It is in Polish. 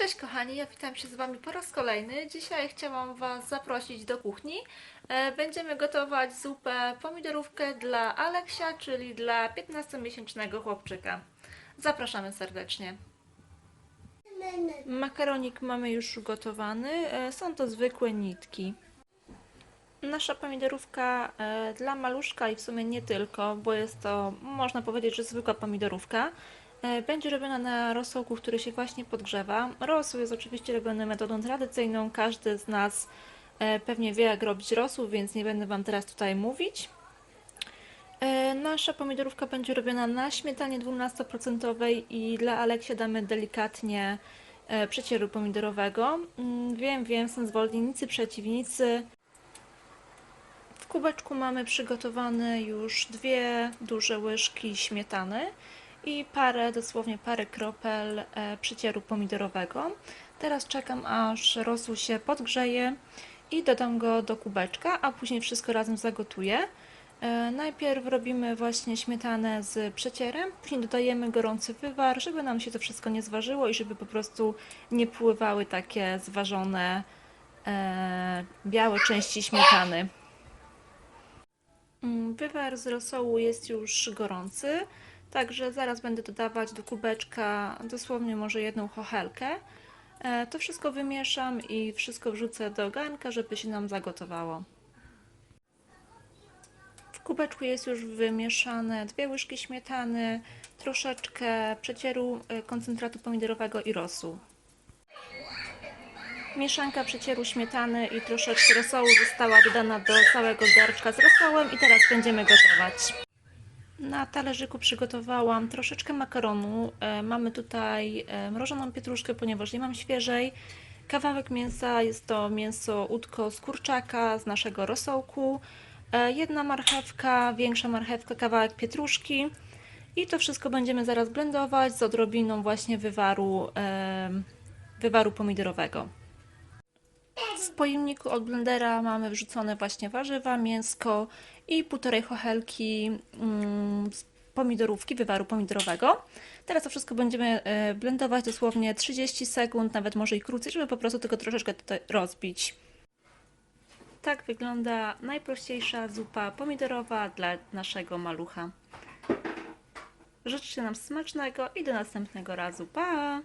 Cześć kochani, ja witam się z Wami po raz kolejny. Dzisiaj chciałam Was zaprosić do kuchni. E, Będziemy gotować zupę pomidorówkę dla Aleksia, czyli dla 15-miesięcznego chłopczyka. Zapraszamy serdecznie. Makaronik mamy już ugotowany. E, Są to zwykłe nitki. Nasza pomidorówka e, dla maluszka i w sumie nie tylko, bo jest to, można powiedzieć, że zwykła pomidorówka. E, Będzie robiona na rosołku, który się właśnie podgrzewa. Rosół jest oczywiście robiony metodą tradycyjną. Każdy z nas e, pewnie wie, jak robić rosół, więc nie będę Wam teraz tutaj mówić. E, Nasza pomidorówka będzie robiona na śmietanie 12% i dla Aleksia damy delikatnie przecieru pomidorowego. Mm, Wiem, wiem, są zwolennicy, przeciwnicy. W kubeczku mamy przygotowane już dwie duże łyżki śmietany i parę, dosłownie parę kropel e, przycieru pomidorowego. Teraz czekam aż rosół się podgrzeje i dodam go do kubeczka, a później wszystko razem zagotuję. E, Najpierw robimy właśnie śmietanę z przecierem, później dodajemy gorący wywar, żeby nam się to wszystko nie zważyło i żeby po prostu nie pływały takie zważone e, białe części śmietany. Mm, Wywar z rosołu jest już gorący, także zaraz będę dodawać do kubeczka dosłownie może jedną chochelkę. E, To wszystko wymieszam i wszystko wrzucę do garnka, żeby się nam zagotowało. W kubeczku jest już wymieszane dwie łyżki śmietany, troszeczkę przecieru e, koncentratu pomidorowego i rosół. Mieszanka przecieru śmietany i troszeczkę rosołu została dodana do całego garnka z rosołem i teraz będziemy gotować. Na talerzyku przygotowałam troszeczkę makaronu. E, Mamy tutaj e, mrożoną pietruszkę, ponieważ nie mam świeżej. Kawałek mięsa, jest to mięso udko z kurczaka z naszego rosołku. E, Jedna marchewka, większa marchewka, kawałek pietruszki. I to wszystko będziemy zaraz blendować z odrobiną właśnie wywaru, wywaru pomidorowego. W pojemniku od blendera mamy wrzucone właśnie warzywa, mięsko i półtorej chochelki mm, pomidorówki, wywaru pomidorowego. Teraz to wszystko będziemy e, blendować dosłownie 30 sekund, nawet może i krócej, żeby po prostu tylko troszeczkę tutaj rozbić. Tak wygląda najprościejsza zupa pomidorowa dla naszego malucha. Życzcie nam smacznego i do następnego razu. Pa!